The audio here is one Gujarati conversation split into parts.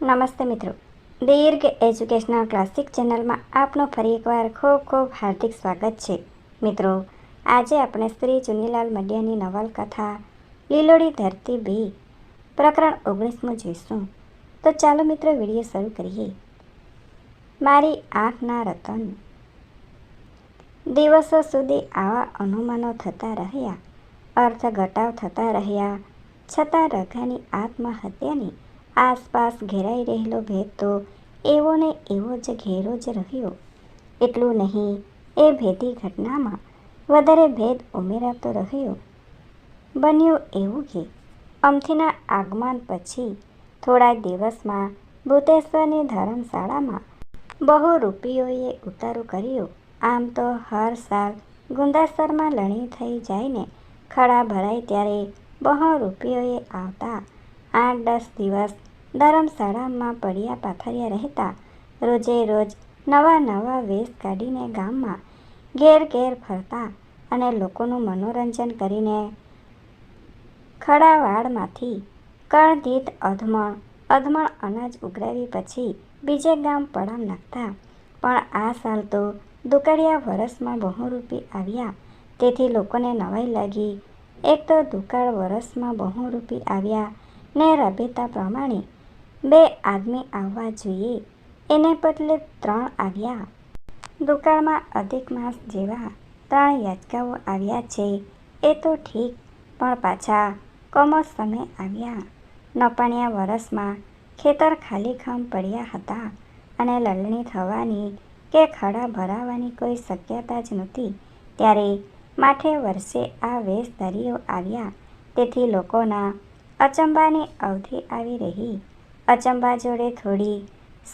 નમસ્તે મિત્રો. દીર્ઘ એજ્યુકેશનલ ક્લાસિક ચેનલમાં આપનું ફરી એકવાર ખૂબ ખૂબ હાર્દિક સ્વાગત છે. મિત્રો, આજે આપણે શ્રી ચુનીલાલ મડિયાની નવલકથા લીલોડી ધરતી બી પ્રકરણ ઓગણીસમું જોઈશું. તો ચાલો મિત્રો વીડિયો શરૂ કરીએ. મારી આંખના રતન. દિવસો સુધી આવા અનુમાનો થતા રહ્યા અર્થ ઘટાવ થતા રહ્યા, છતાં રઘાની આત્મહત્યાની આસપાસ ઘેરાઈ રહેલો ભેદ તો એવો ને એવો જ ઘેરો જ રહ્યો. એટલું નહીં, એ ભેદી ઘટનામાં વધારે ભેદ ઉમેરાતો રહ્યો. બન્યું એવું કે, અમથીના આગમન પછી થોડા દિવસમાં ભૂતેશ્વરની ધર્મશાળામાં બહુ રૂપિયોએ ઉતારો કર્યો. આમ તો હર સાલ ગુંદાસરમાં લણી થઈ જાયને ખડા ભરાય ત્યારે બહુ રૂપિયોએ આવતા આઠ દસ દિવસ ધર્મશાળામાં પડ્યા પાથર્યા રહેતા. રોજે રોજ નવા નવા વેશ કાઢીને ગામમાં ઘેર ઘેર ફરતા અને લોકોનું મનોરંજન કરીને ખડાવાડમાંથી કણધીત અધમણ અધમણ અનાજ ઉઘરાવી પછી બીજે ગામ પડામ નાખતા. પણ આ સાલ તો દુકાળિયા વરસમાં બહુરૂપી આવ્યા. તેથી લોકોને નવાઈ લાગી. એક તો દુકાળ વરસમાં બહુ રૂપી આવ્યા. ને રાબેતા પ્રમાણે બે આદમી આવવા જોઈએ. એને બદલે ત્રણ આવ્યા. દુકાળમાં અધિક માસ જેવા ત્રણ યાચકાઓ આવ્યા છે. એ તો ઠીક, પણ પાછા કમોસમે આવ્યા. નપાણિયા વરસમાં ખેતર ખાલીખમ પડ્યા હતા અને લલણી થવાની કે ખડા ભરાવાની કોઈ શક્યતા જ નહોતી. ત્યારે માઠે વર્ષે આ વેશધારીઓ આવ્યા. તેથી લોકોના અચંબાની અવધિ આવી રહી. અચંબા જોડે થોડી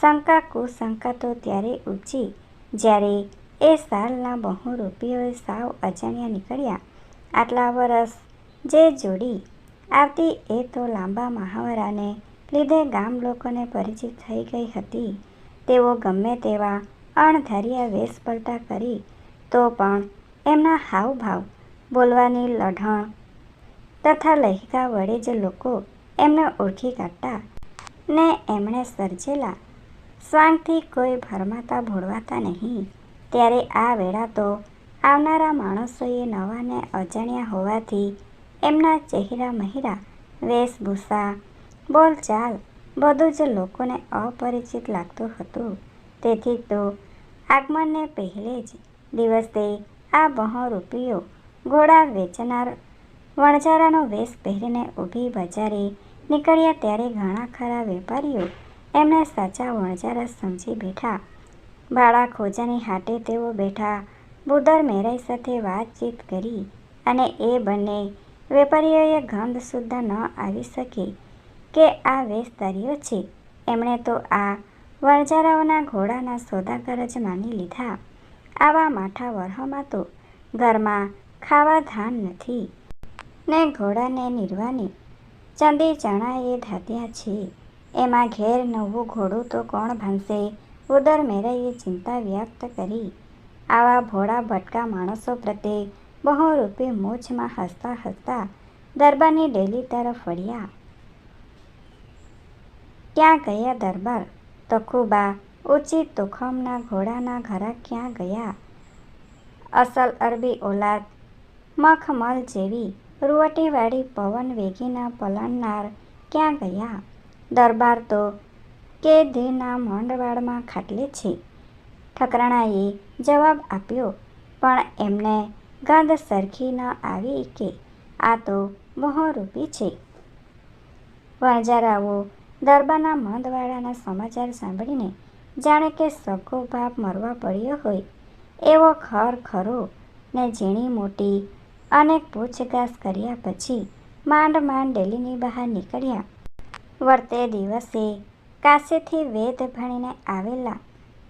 શંકા કુશંકા તો ત્યારે ઉપજી. જ્યારે એ સાલના બહુ રૂપિયોએ સાવ અજાણ્યા નીકળ્યા. આટલા વરસ જે જોડી આવતી એ તો લાંબા મહાવરાને લીધે ગામ લોકોને પરિચિત થઈ ગઈ હતી. તેઓ ગમે તેવા અણધાર્યા વેશ પલટા કરી તો પણ એમના હાવભાવ બોલવાની લઢણ તથા લહેકા વડે જ લોકો એમને ઓળખી કાઢતા ને એમણે સર્જેલા સ્વાંગથી કોઈ ભરમાતા ભોળવાતા નહીં. ત્યારે આ વેળા તો આવનારા માણસોએ નવા ને અજાણ્યા હોવાથી એમના ચહેરા મહેરા, વેશભૂષા, બોલચાલ બધું જ લોકોને અપરિચિત લાગતું હતું. તેથી તો આગમનને પહેલે જ દિવસે આ બહોરૂપીઓ ઘોડા વેચનાર વણજારાનો વેશ પહેરીને ઊભી બજારે નીકળ્યા ત્યારે ઘણા ખરા વેપારીઓ એમને સાચા વણજારા સમજી બેઠા. ભાડા ખોજાની હાટે તેઓ બેઠા, બુદર મેરાઈ સાથે વાતચીત કરી અને એ બંને વેપારીઓએ ગંધ સુદ્ધા ન આવી શકે કે આ વેશધારીઓ છે. એમણે તો આ વણજારાઓના ઘોડાના સોદાગર જ માની લીધા. આવા માઠા વરહમાં તો ઘરમાં ખાવા ધાન નથી. ને ઘોડાને નિર્વાની. ચાંદી એ ધાત્યા છે. એમાં ઘેર નવું ઘોડું તો કોણ ભાંગશે? ઉદર મેરાઈએ ચિંતા વ્યક્ત કરી. આવા ભોળા ભટકા માણસો પ્રત્યે બહુ રૂપે મોજમાં હસતા હસતા દરબારની ડેલી તરફ વળ્યા. ક્યાં ગયા દરબાર? તખુબા ઊંચી તોખમના ઘોડાના ઘરા ક્યાં ગયા? અસલ અરબી ઓલાદ મખમલ જેવી રૂવટીવાળી પવન વેગીના પલણનાર ક્યાં ગયા? દરબાર તો કે દેના મંડવાળમાં ખાટલે છે. ઠકરાણાએ જવાબ આપ્યો, પણ એમને ગંધ સરખી ન આવી કે? આ તો મોહરૂપી છે. વણજારાઓ દરબારના મંદવાળાના સમાચાર સાંભળીને જાણે કે સગો બાપ મરવા પડ્યો હોય, એવો ખર ખરો ને ઝીણી મોટી અનેક પૂછગાછ કર્યા પછી માંડ માંડ ડેલીની બહાર નીકળ્યા. વર્તે દિવસે કાશીથી વેદ ભણીને આવેલા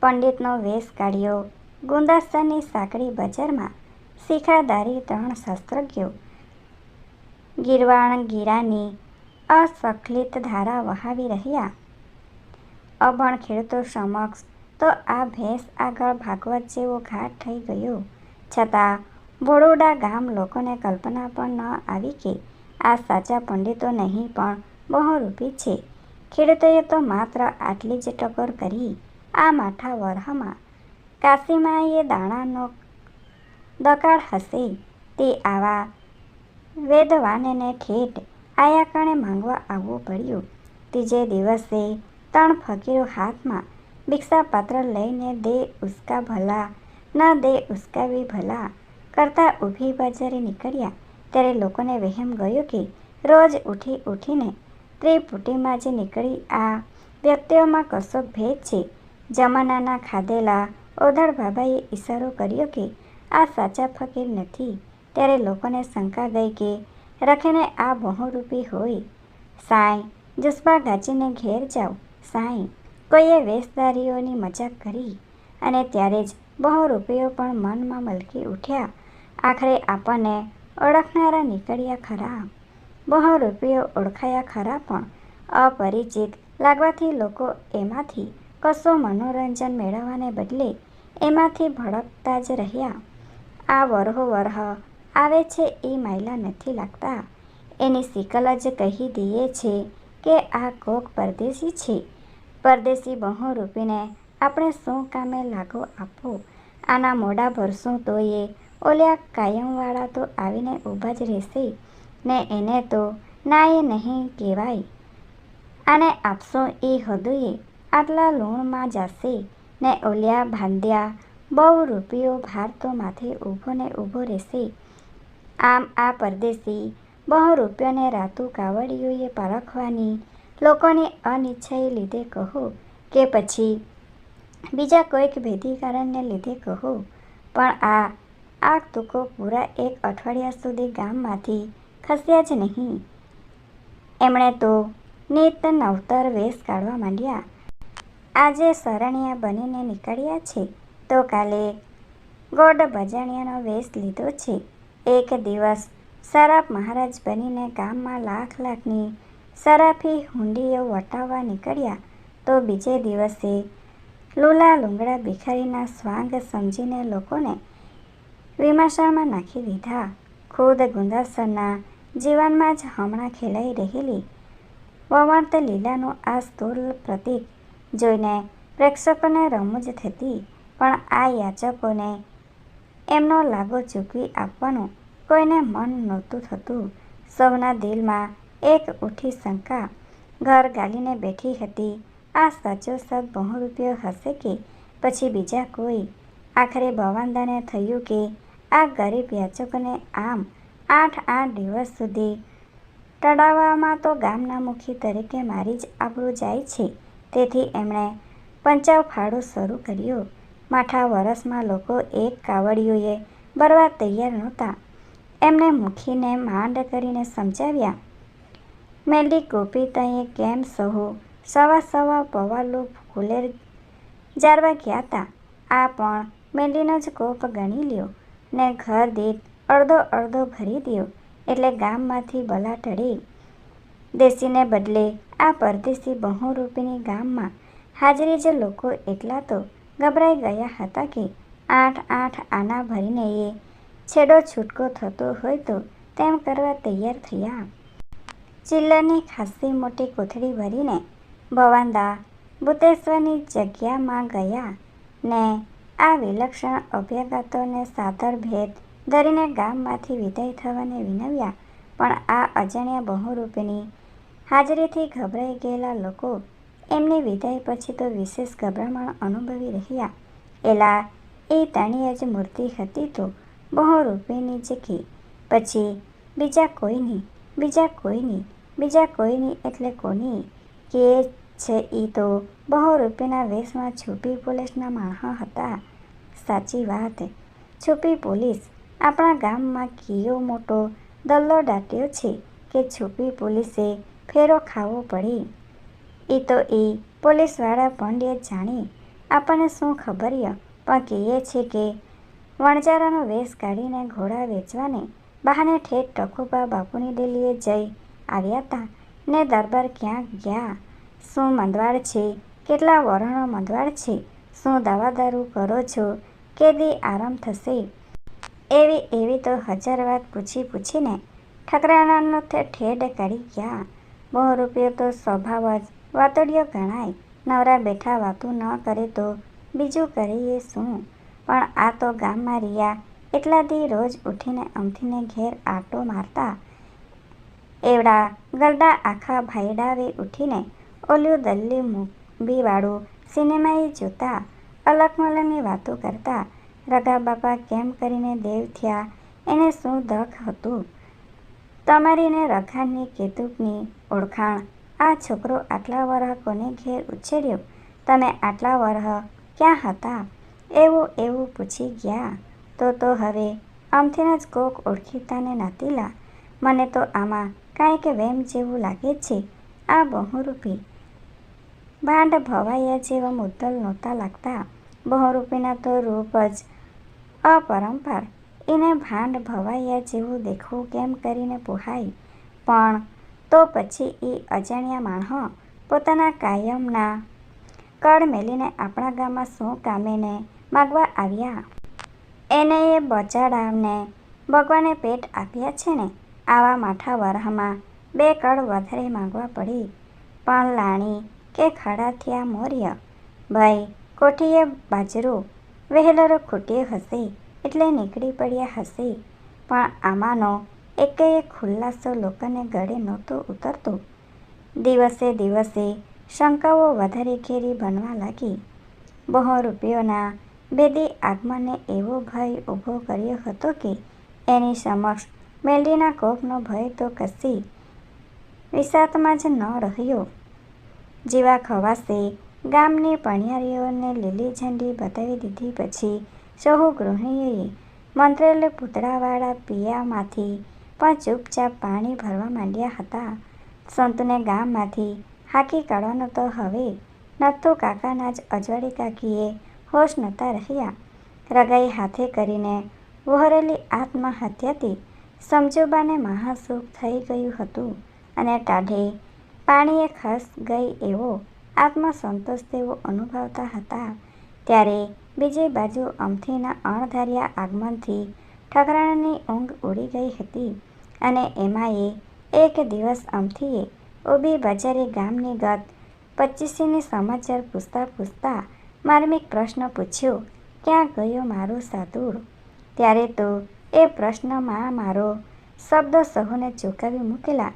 પંડિતનો વેશ કાઢ્યો. ગુંદાસરની સાંકડી બજારમાં શિખાદારી ત્રણ શાસ્ત્રજ્ઞો, ગીરવાણ, ગીરાની અસ્ખલિત ધારા વહાવી રહ્યા. અભણ ખેડૂતો સમક્ષ તો આ ભેંસ આગળ ભાગવત જેવો ઘાટ થઈ ગયો. છતાં બરોડા ગામ લોકોને કલ્પના પણ ન આવી કે આ સાચા પંડિતો નહીં, પણ બહોરૂપી છે. ખેડૂતોએ તો માત્ર આટલી જ ટકોર કરી આ માઠા વરહમાં. કાશીમાએ દાણાનો દકાળ હશે તે આવા વેદવાનને ઠેઠ આયાકણે માંગવા આવવું પડ્યું. ત્રીજે દિવસે ત્રણ ફકીરો હાથમાં ભિક્ષાપાત્ર લઈને દે ઉસકા ભલા, ન દે ઉસકાવી ભલા. કરતા ઊભી બજારે નીકળ્યા. ત્યારે લોકોને વહેમ ગયો કે રોજ ઉઠી ઉઠીને ત્રિપુટીમાં જે નીકળી આ વ્યક્તિઓમાં કશો ભેદ છે. જમાનાના ખાધેલા ઓધળ બાબાએ ઈશારો કર્યો કે આ સાચા ફકીર નથી. ત્યારે લોકોને શંકા ગઈ કે રખીને આ બહુરૂપી હોય. સાંઈ જુસ્બા ગાચીને ઘેર જાઓ. સાંઈ, કોઈએ વેશધારીઓની મજાક કરી? અને ત્યારે જ બહુરૂપીઓ પણ મનમાં મલકી ઉઠ્યા. આખરે આપણને ઓળખનારા નીકળ્યા ખરા. બહુરૂપીઓ ઓળખાયા ખરા પણ અપરિચિત લાગવાથી લોકો એમાંથી કશો મનોરંજન મેળવવાને બદલે એમાંથી ભડકતા જ રહ્યા. આ વરહો વરહ આવે છે એ માયલા નથી લાગતા. એની સિકલ જ કહી દઈએ છે કે આ કોક પરદેશી છે. પરદેશી બહુ રૂપીને આપણે શું કામે લાગો આપો? આના મોડા ભરશું તો એ આ કાયમવાળા તો આવીને ઊભા જ રહેશે. ને એને તો ના એ નહીં કહેવાય. આને આપશો એ હદુએ આટલા લૂણમાં જાશે. ને ઓલ્યા ભાંદ્યા બહુ રૂપિયો ભાર તો માથે ઊભો ને ઊભો રહેશે. આમ આ પરદેશી બહુ રૂપિયોને રાતુ કાવડીઓએ પારખવાની લોકોની અનિચ્છાએ લીધે કહો કે પછી બીજા કોઈક ભેદીકારણને લીધે કહો. પણ આ આ તુકો પૂરા એક અઠવાડિયા સુધી ગામમાંથી ખસ્યા જ નહીં. એમણે તો નિત નવતર વેશ કાઢવા માંડ્યા. આજે શરણિયા બનીને નીકળ્યા છે. તો કાલે ગોડ બજાણિયાનો વેશ લીધો છે. એક દિવસ સરાફ મહારાજ બનીને ગામમાં લાખ લાખની સરાફી હુંડીઓ વટાવવા નીકળ્યા. તો બીજે દિવસે લુલા લુંગડા ભિખારીના સ્વાંગ સમજીને લોકોને વિમાશાળમાં નાખી દીધા. ખુદ ગુંદાસરના જીવનમાં જ હમણાં ખેલાઈ રહેલી વવાર્ત લીલાનું આ સ્થૂલ પ્રતીક જોઈને પ્રેક્ષકોને રમૂજ થતી, પણ આ યાચકોને એમનો લાગો ચૂકવી આપવાનું કોઈને મન નહોતું થતું. સૌના દિલમાં એક ઉઠી શંકા, ઘર ગાલીને બેઠી હતી, આ સાચો સદ બહુરૂપિયો હશે કે? પછી બીજા કોઈ? આખરે ભવાનદાને થયું કે આ ગરીબ યાચકોને આમ આઠ આઠ દિવસ સુધી તળાવવામાં તો ગામના મુખી તરીકે મારી જ આબરૂ જાય છે. તેથી એમણે પંચાવ ફાળો શરૂ કર્યો. માઠા વરસમાં લોકો એક કાવડિયુએ ભરવા તૈયાર નહોતા. એમણે મુખીને માંડ કરીને સમજાવ્યા મેલી ગોપી, તઈએ કેમ સહુ? સવા સવા પવાલો ફૂલેર જારવા ગયા હતા આ પણ મેલીનો જ કોપ ગણી લ્યો. ને ઘર દીઠ અડધો અડધો ભરી દ્યો. એટલે ગામમાંથી બલા ટળી દેશીને બદલે આ પરદેશી બહુરૂપીની ગામમાં હાજરી જે લોકો એટલા તો ગભરાઈ ગયા હતા કે આઠ આઠ આના ભરીને એ છેડો છૂટકો થતો હોય તો તેમ કરવા તૈયાર થયા. ચિલ્લરની ખાસી મોટી કોથળી ભરીને ભવાનદા ભૂતેશ્વરની જગ્યામાં ગયા ને આ વિલક્ષણ અભ્યાગતોને સાદર ભેદ ધરીને ગામમાંથી વિદાય થવાને વિનવ્યા. પણ આ અજાણ્યા બહુરૂપીની હાજરીથી ગભરાઈ ગયેલા લોકો એમની વિદાય પછી તો વિશેષ ગભરામણ અનુભવી રહ્યા. એલા, એ તાણીય જ મૂર્તિ હતી તો બહુરૂપીની જ કે પછી, બીજા કોઈની બીજા કોઈની બીજા કોઈની એટલે કોની કે છે એ તો બહુ રૂપિયાના વેશમાં છુપી પોલીસના માણસો હતા. સાચી વાત. છુપી પોલીસ આપણા ગામમાં કેવો મોટો દલ્લો દાટ્યો છે કે છુપી પોલીસે ફેરો ખાવો પડી. એ તો એ પોલીસવાળા પંડ્ય જાણી આપણને શું ખબર પણ કહીએ છે કે વણજારાનો વેશ કાઢીને ઘોડા વેચવાને બહાને ઠેઠ ટકોબા બાપુની ડેલીએ જઈ આવ્યા હતા ને દરબાર ક્યાં ગયા. શું મંદવાડ છે? કેટલા વરણો મંદવાડ છે? શું દવા દારૂ કરો છો? કે દી આરામ થશે? એવી એવી તો હજાર વાત પૂછી પૂછીને ઠકરાણાનો તે ઠેડ કાઢી ગયા. બહુ રૂપિયો તો સ્વભાવ જ વાતોડિયો ગણાય. નવરા બેઠા વાતું ન કરે તો બીજું કરીએ શું? પણ આ તો ગામમાં રહ્યા એટલા દી રોજ ઉઠીને અમથીને ઘેર આંટો મારતા. એવડા ગરડા આખા ભાઈડાવે ઉઠીને ઓલ્યું દલ્લી મૂવીવાળું સિનેમાએ જોતા અલકમલકની વાતો કરતા રગા બાપા, કેમ કરીને દેવ થયા? એને શું દખ હતું? તમારીને રઘાની કેતુકની ઓળખાણ. આ છોકરો આટલા વરહ કોને ઘેર ઉછેર્યો? તમે આટલા વરહ ક્યાં હતા? એવું એવું પૂછી ગયા. તો તો હવે આમથીને જ કોક ઓળખીતાને નાતીલા. મને તો આમાં કાંઈક વેમ જેવું લાગે છે. આ બહુરૂપી ભાંડ ભવાયા જેવા મુદ્દલ નહોતા લાગતા. બહુરૂપીના તો રૂપ જ અપરંપાર. એને ભાંડ ભવાયા જેવું દેખવું કેમ કરીને પોહાય? પણ તો પછી એ અજાણ્યા માણસો પોતાના કાયમના કળ મેલીને આપણા ગામમાં શું કામેને માગવા આવ્યા? એને એ બચાડાને ભગવાને પેટ આપ્યા છે ને? આવા માઠા વરહમાં બે કળ વધારે માગવા પડી. પણ લાણી કે ખડાથિયા મોર્ય? ભાઈ કોઠીએ બાજરો, વહેલરો ખૂટ્યો હશે એટલે નીકળી પડ્યા હશે. પણ આમાંનો એકેય ખુલ્લાસો લોકોને ગળે નહોતું ઉતરતું. દિવસે દિવસે શંકાઓ વધારે ઘેરી બનવા લાગી. બહુરૂપિયોના બેદી આગમને એવો ભય ઊભો કર્યો હતો કે એની સમક્ષ મેલડીના કોપનો ભય તો કશી વિસાતમાં જ ન રહ્યો. જેવા ખવાશે. ગામની પણિયારીઓને લીલી ઝંડી બતાવી દીધી પછી સહુ ગૃહિણીઓએ મંત્રેલે પૂતળાવાળા પિયામાંથી પણ ચૂપચાપ પાણી ભરવા માંડ્યા હતા. સંતને ગામમાંથી હાકી કાઢવાનો તો હવે નથુ કાકાના જ અજવાળી કાકીએ હોશ નહોતા રહ્યા. રગાઈ હાથે કરીને વહોરેલી આત્મહત્યાથી સમજુબાને મહાસુખ થઈ ગયું હતું અને ટાઢે પાણીએ ખસ ગઈ એવો આત્મસંતોષ તેઓ અનુભવતા હતા. ત્યારે બીજી બાજુ અમથીના અણધાર્યા આગમનથી ઠકરાણાની ઊંઘ ઉડી ગઈ હતી અને એમાંય એક દિવસ અમથીએ ઊભી બજારે ગામની ગત પચીસીની સમાચાર પૂછતા પૂછતા માર્મિક પ્રશ્ન પૂછ્યો, ક્યાં ગયો મારો સાધુર? ત્યારે તો એ પ્રશ્નમાં મારો શબ્દ સહુને ચોંકાવી મૂકેલા.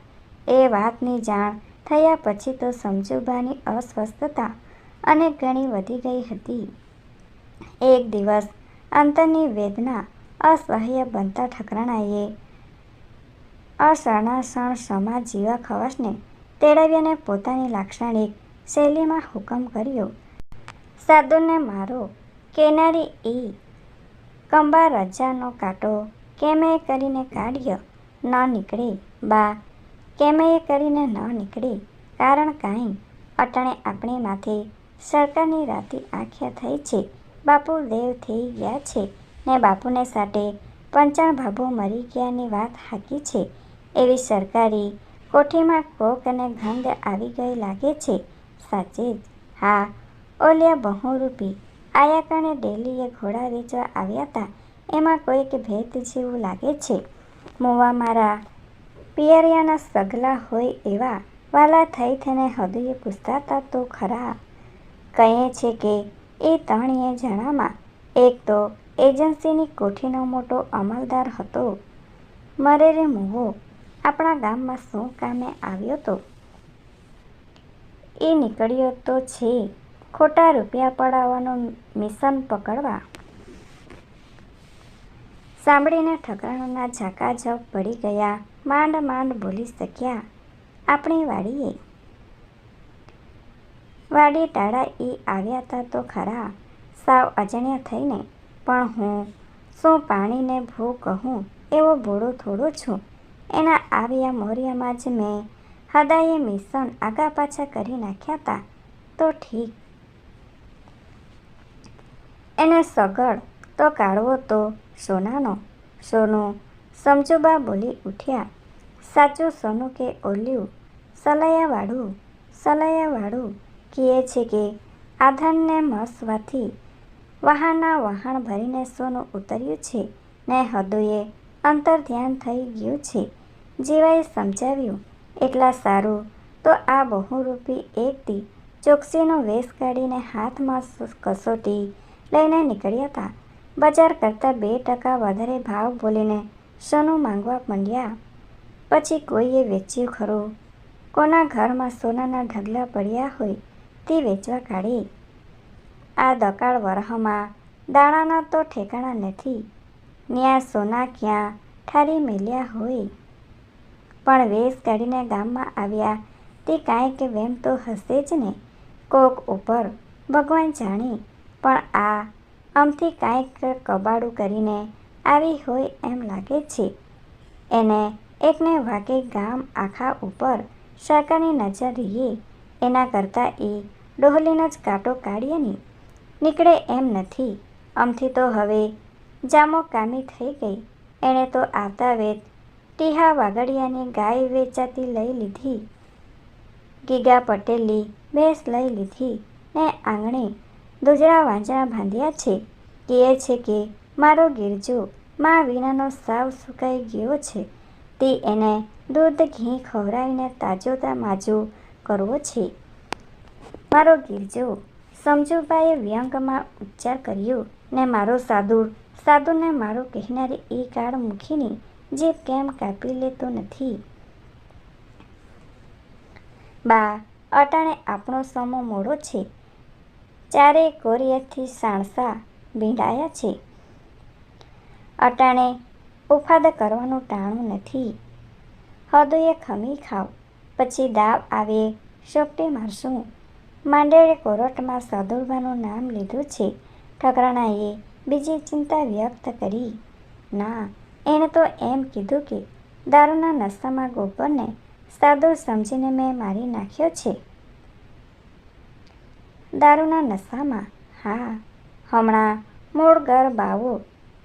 એ વાતની જાણ થયા પછી તો સમજુબાની અસ્વસ્થતા અને ઘણી વધી ગઈ હતી. એક દિવસ અંતરની વેદના અસહ્ય બનતા ઠકરાણાએ અસરણાસણ સમાજ જીવા ખવાસને તેડાવીને પોતાની લાક્ષણિક શૈલીમાં હુકમ કર્યો. સાધુને મારો કેનારી ઈ કંબા રજાનો કાંટો કેમે કરીને કાઢ્યો ન નીકળે બા કેમે કરીને ન નીકળે, કારણ કાંઈ અટાણે આપણી માથે સરકારની રાતી આંખ્યા થઈ છે. બાપુ દેવ થઈ ગયા છે ને બાપુને સાથે પંચાણ ભાભો મરી ગયાની વાત હાકી છે. એવી સરકારી કોઠીમાં કોક અને ગંધ આવી ગઈ લાગે છે. સાચે જ. હા, ઓલિયા બહુરૂપી. આયા કણે ડેલીએ ઘોડા વેચવા આવ્યા હતા. એમાં કોઈક ભેદ જેવું લાગે છે. મોવા મારા પિયરિયાના સગલા હોય એવા વાલા થઈ થઈને હૃદયે પૂછતા તો ખરા. કહે છે કે, એ ત્રણેય જણામાં એક તો એજન્સીની કોઠીનો મોટો અમલદાર હતો. મરે રે મોવો આપણા ગામમાં શું કામે આવ્યો તો? એ નીકળ્યો તો છે ખોટા રૂપિયા પડાવવાનું મિશન પકડવા. સાંભળીને ઠકરાણોના ઝાકાઝપ પડી ગયા. માંડ માંડ બોલી શક્યા. આપણી વાડીએ. વાડી ટાળા એ આવ્યા હતા તો ખરા. સાવ અજાણ્યા થઈને. પણ હું શું પાણીને ભૂ કહું? એવો ભોળો થોડો છું. એના આવ્યા મોરિયામાં જ મેં હદાએ મિશન આગા પાછા કરી નાખ્યા હતા તો ઠીક. એને સગડ તો કાઢવો તો સોનાનો. સોનું સમજુબા બોલી ઉઠ્યા. સાચું સોનું કે ઓલ્યું? સલાયાવાળું સલાયાવાળું કહે છે કે આધનને મસવાથી વહાણના વહાણ ભરીને સોનું ઉતર્યું છે ને હદોએ અંતર ધ્યાન થઈ ગયું છે. જેવાએ સમજાવ્યું, એટલા સારું. તો આ બહુરૂપી એકથી ચોકસીનો વેશ કાઢીને હાથમાં કસોટી લઈને નીકળ્યા હતા બજાર કરતાં બે ટકા વધારે ભાવ બોલીને સોનું માંગવા માંડ્યા. પછી કોઈએ વેચ્યું ખરું. કોના ઘરમાં સોનાના ઢગલા પડ્યા હોય તે વેચવા કાઢી. આ દકાળ વરહમાં દાણાના તો ઠેકાણા નથી. ન્યા સોના ક્યાં ઠારી મેલ્યા હોય. પણ વેશ કાઢીને ગામમાં આવ્યા તે કાંઈ કે વેમ તો હશે જ ને. કોક ઉપર ભગવાન જાણે. પણ આ આમથી કાંઈક કબાડું કરીને આવી હોય એમ લાગે છે. એને એકને વાગે ગામ આખા ઉપર સરકારની નજર રહીએ, એના કરતાં એ ડોહલીનો જ કાંટો કાઢીએ ને. નીકળે એમ નથી. આમથી તો હવે જામો કામી થઈ ગઈ. એણે તો આવતા વેત ટીહા વાગડિયાની ગાય વેચાતી લઈ લીધી. ગીગા પટેલની ભેંસ લઈ લીધી ને આંગણે દુજરા વાંજરા બાંધ્યા છે. કહે છે કે મારો ગિરજો, મા વિનાનો સાવ સુકાઈ ગયો છે. તે એને દૂધ, ઘી ખવડાવીને તાજો માજો કરવો છે. મારો ગિરજો, સમજુભાઈએ વ્યંગમાં ઉચ્ચાર કર્યો, ને મારો સાદુર સાધુને મારો કહેનારી એ કાળ મૂકીને જે કેમ કાપી લેતો નથી? બા, અટાણે આપણો સમો મોડો છે. ચારે કોરિયાથી સાણસા ભીંડાયા છે. અટાણે ઉફાદ કરવાનું ટાણું નથી. હદોએ ખમી ખાવ, પછી દાવ આવે શોપટી મારશું. માંડેડે કોરટમાં સદુરબાનું નામ લીધું છે. ઠકરાણાએ બીજી ચિંતા વ્યક્ત કરી. ના, એણે તો એમ કીધું કે દારૂના નશામાં ગોબરને સાદુર સમજીને મેં મારી નાખ્યો છે. દારૂના નશામાં? હા, હમણાં મૂળ ઘર બાવો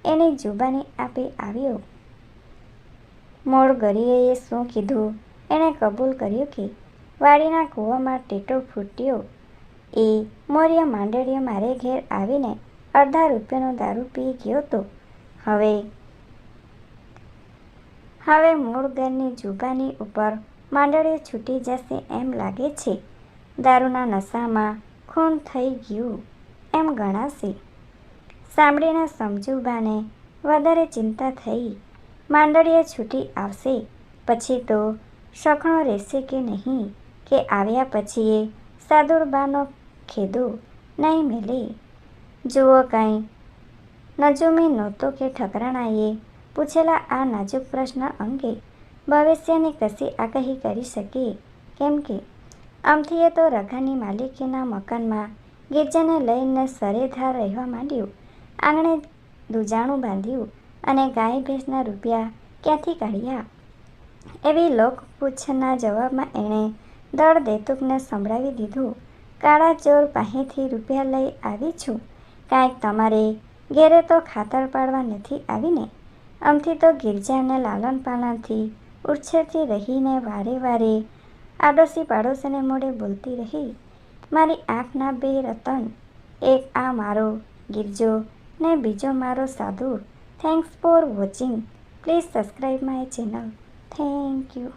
એની જુબાની આપી આવ્યો. મૂળ ગરીએ શું કીધું? એણે કબૂલ કર્યું કે વાડીના કૂવામાં ટેટો ફૂટ્યો. એ મોર્ય માંડળીઓ મારે ઘેર આવીને અડધા રૂપિયાનો દારૂ પી ગયો તો. હવે હવે મૂળ ઘરની જુબાની ઉપર માંડળીઓ છૂટી જશે એમ લાગે છે. દારૂના નશામાં ખૂન થઈ ગયું એમ ગણાશે. સાંભળીને સમજુબાને વધારે ચિંતા થઈ. માંડળીએ છૂટી આવશે. પછી તો સખણો રહેશે કે નહીં કે આવ્યા પછી એ સાદુરબાનો ખેદો નહીં મેલે. જુઓ કાંઈ નજુમી નહોતો કે ઠકરાણાએ પૂછેલા આ નાજુક પ્રશ્ન અંગે ભવિષ્યની કશી આગાહી કરી શકે? કેમ કે આમથી એ તો રઘાની માલિકીના મકાનમાં ગિરજાને લઈને સરેધાર રહેવા માંડ્યું. આંગણે દુજાણું બાંધ્યું અને ગાય ભેંસના રૂપિયા ક્યાંથી કાઢ્યા? એવી લોકપૂછના જવાબમાં એણે દળ દેતુકને સંભળાવી દીધું, કાળા ચોર પાસેથી રૂપિયા લઈ આવી છું. કાંઈક તમારે ઘેરે તો ખાતર પાડવા નથી આવીને? આમથી તો ગિરજાને લાલન પાલનથી ઉછેરથી રહીને વારે વારે આડોશી પાડોશીને મોડે બોલતી રહી. મારી આંખના બે રતન, એક આ મારો ગિરજો ને બીજો મારો સાધુ. Thanks for watching please subscribe my channel thank you